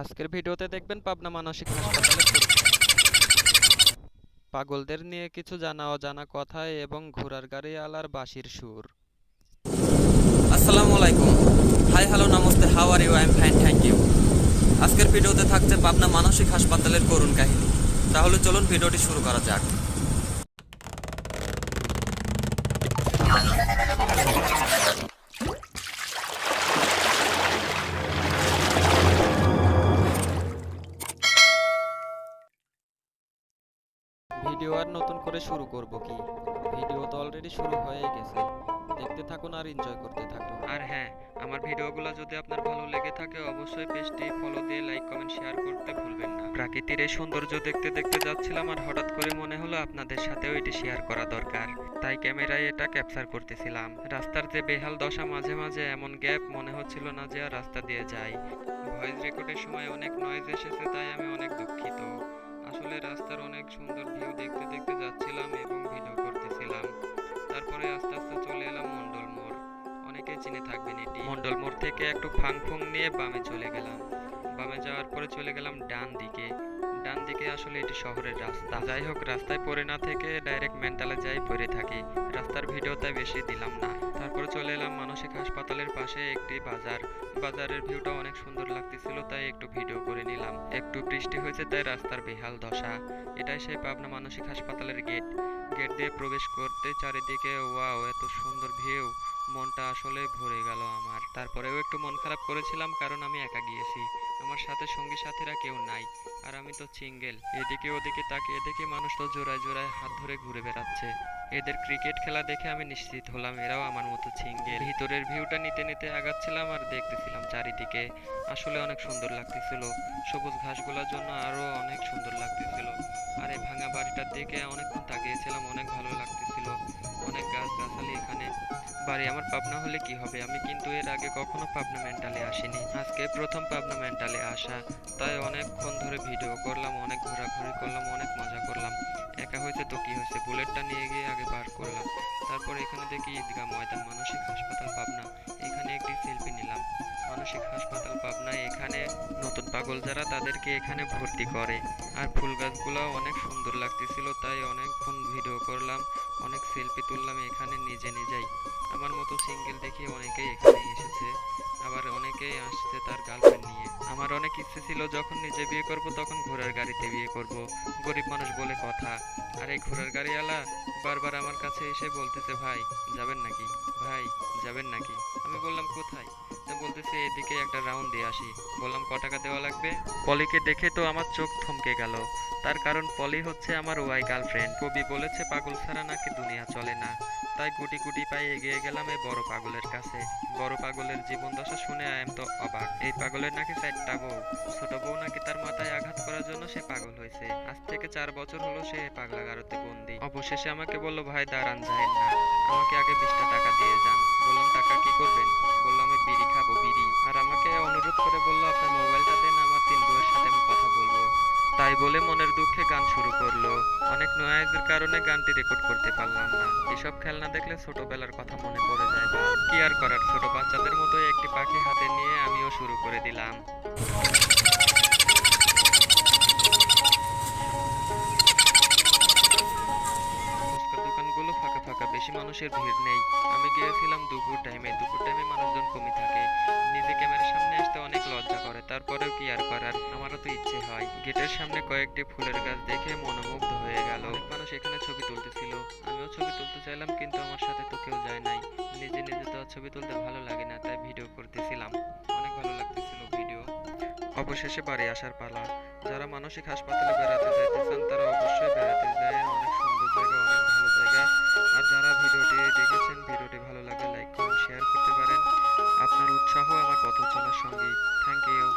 আজকের ভিডিওতে দেখবেন পাবনা মানসিক হাসপাতালে পাগলদের নিয়ে কিছু জানা অজানা কথা এবং ঘোড়ার গাড়ি আলার বাঁশির সুর। আসসালামু আলাইকুম। Hi, hello, namaste, how are you? I am fine, thank you. আজকের ভিডিওতে থাকছে পাবনা মানসিক হাসপাতালের করুণ কাহিনী। তাহলে চলুন ভিডিওটি শুরু করা যাক। ভিডিও আর নতুন করে শুরু করব কি? ভিডিও তো অলরেডি শুরু হয়ে গেছে। দেখতে থাকুন আর এনজয় করতে থাকুন। আর হ্যাঁ আমার ভিডিওগুলো যদি আপনার ভালো লেগে থাকে, অবশ্যই পেজটি ফলো দিয়ে লাইক কমেন্ট শেয়ার করতে ভুলবেন না। প্রাকৃতির এই সৌন্দর্য দেখতে দেখতে যাচ্ছিলাম আর হঠাৎ করে মনে হলো আপনাদের সাথেও এটি শেয়ার করা দরকার। তাই ক্যামেরায় এটা ক্যাপচার করতেছিলাম। রাস্তার যে বেহাল দশা মাঝে মাঝে এমন গ্যাপ মনে হচ্ছিল না যে আর রাস্তা দিয়ে যাই। ভয়েস রেকর্ডের সময় অনেক নয়েজ এসেছে, তাই আমি অনেক দুঃখিত। আসলে রাস্তার অনেক সুন্দর ভিউ দেখতে দেখতে যাচ্ছিলাম এবং ভিডিও করতেছিলাম। তারপরে আস্তে আস্তে চলে এলাম মন্ডল মোড়। অনেকে চিনে থাকবেন এটি। মন্ডল মোড় থেকে একটু ফাং ফুং নিয়ে বামে চলে গেলাম। বামে যাওয়ার পরে চলে গেলাম ডান দিকে। ডান দিকে আসলে এটি শহরের রাস্তা। যাই হোক, রাস্তায় পড়ে না থেকে ডাইরেক্ট মেন্টালে যাই পড়ে থাকি। রাস্তার ভিডিও তাই বেশি দিলাম না। তারপরে হাসপাতালের পাশে একটি বাজার। বাজারের ভিউটা অনেক সুন্দর লাগতেছিল, তাই একটু ভিডিও করে নিলাম। একটু বৃষ্টি হয়েছে, তাই রাস্তার বেহাল দশা। এটাই সেই পাবনা মানসিক হাসপাতালের গেট। গেট দিয়ে প্রবেশ করতে চারিদিকে, ওয়াও, এত সুন্দর ভিউ। মনটা আসলে ভরে গেল আমার। তারপরেও একটু মন খারাপ করেছিলাম, কারণ আমি একা গিয়েছি। আমার সাথে সঙ্গী সাথীরা কেউ নাই, আর আমি তো সিঙ্গেল এদিকে ওদিকে তাকিয়ে দেখি মানুষ তো জোড়ায় জোড়ায় হাত ধরে ঘুরে বেড়াচ্ছে। এদের ক্রিকেট খেলা দেখে আমি নিশ্চিত হলাম এরাও আমার মতো সিঙ্গেল ভিতরের ভিউটা নিতে নিতে আগাচ্ছিলাম আর দেখতেছিলাম চারিদিকে। আসলে অনেক সুন্দর লাগতেছিল। সবুজ ঘাসগুলোর জন্য আরও অনেক সুন্দর লাগতেছিল। আর এই ভাঙা বাড়িটার দিকে অনেকক্ষণ তাকিয়েছিলাম, অনেক ভালো লাগতেছিল। অনেক গাছ গাছালি এখানে। বাড়ি, আমার পাবনা হলে কি হবে? আমি কিন্তু এর আগে কখনো পাবনা মেন্টালে আসিনি। আজকে প্রথম পাবনা মেন্টালে আসা। তাই অনেকক্ষণ ধরে ভিডিও করলাম, অনেক ঘোরাঘুরি করলাম, অনেক মজা করলাম। একা হয়েছে তো কি হয়েছে? বুলেটটা নিয়ে গিয়ে আগে বার করলাম। তারপর এখানে দেখি ঈদগাহ ময়দান, মানসিক হাসপাতাল পাবনা। এখানে একটি সেলফি নিলাম। মানসিক হাসপাতাল পাবনা, এখানে নতুন পাগল যারা, তাদেরকে এখানে ভর্তি করে। আর ফুল গাছগুলো অনেক সুন্দর লাগতেছিল, তাই অনেকক্ষণ ভিডিও করলাম, অনেক সেলফি তুললাম, এখানে নিজে নিজেই। আমার মতো সিঙ্গেল দেখি অনেকেই এখানে এসেছে। আবার অনেকেই আসছে তার গার্লফ্রেন্ড নিয়ে। আমার অনেক ইচ্ছে ছিল যখন নিজে বিয়ে করব তখন ঘোড়ার গাড়িতে বিয়ে করব। গরিব মানুষ বলে কথা। আর এই ঘোড়ার গাড়িওয়ালা বারবার আমার কাছে এসে বলতেছে, ভাই, যাবেন নাকি? ভাই, যাবেন নাকি? আমি বললাম, কোথায়? তা বলতেছে, এদিকে একটা রাউন্ড দিয়ে আসি। বললাম, ক টাকা দেওয়া লাগবে? পলিকে দেখে তো আমার চোখ থমকে গেল। তার কারণ পলি হচ্ছে আমার ওয়াই গার্লফ্রেন্ড। কবি বলেছে, পাগল ছাড়া নাকি দুনিয়া চলে না। তাই গুটি গুটি পায়ে এগিয়ে গেলাম এই বড় পাগলের কাছে। বড় পাগলের জীবন দশা শুনে আই তো অবাক। এই পাগলের নাকি চারটা বউ? ছোট বউ নাকি তার মাথায় আঘাত করার জন্য সে পাগল হয়েছে। আজ থেকে চার বছর হলো সে পাগলা গারোতে বন্দি। অবশেষে আমাকে বলল, ভাই, দাঁড়ান যাইন না। আমাকে তাই বলে মনের দুঃখে গান শুরু করল। অনেক নয়েজের কারণে গানটি রেকর্ড করতে পারলাম না। এসব খেলনা দেখলে ছোটবেলার কথা মনে পড়ে যায় কি আর করার? ছোট বাচ্চাদের মতো একটি পাখি হাতে নিয়ে আমিও শুরু করে দিলাম। বেশি মানুষের ভিড় নেই। আমি গিয়েছিলাম দুপুর টাইমে দুপুর টাইমে মানুষজন কমই থাকে। গেটের সামনে কয়েকটি ফুলের গাছ দেখে মনোমুগ্ধ হয়ে গেল। মানুষ এখানে ছবি তুলতেছিল। আমিও ছবি তুলতে চাইলাম, কিন্তু আমার সাথে তো কেউ যায় নাই। নিজে নিজে তো ছবি তুলতে ভালো লাগে না, তাই ভিডিও করতেছিলাম। অনেক ভালো লাগতেছিল ভিডিও। অবশেষে বাড়ি আসার পালা। যারা মানসিক হাসপাতালে বেড়াতে যেতে চান, তারা অবশ্যই বেড়াতে যায়। অনেক সুন্দর জায়গা, অনেক ভালো জায়গা। আর যারা ভিডিওটি দেখেছেন, ভিডিওটি ভালো লাগলে লাইক করুন, শেয়ার করতে পারেন। আপনার উৎসাহ আমার পথ চলার সঙ্গী থ্যাংক ইউ।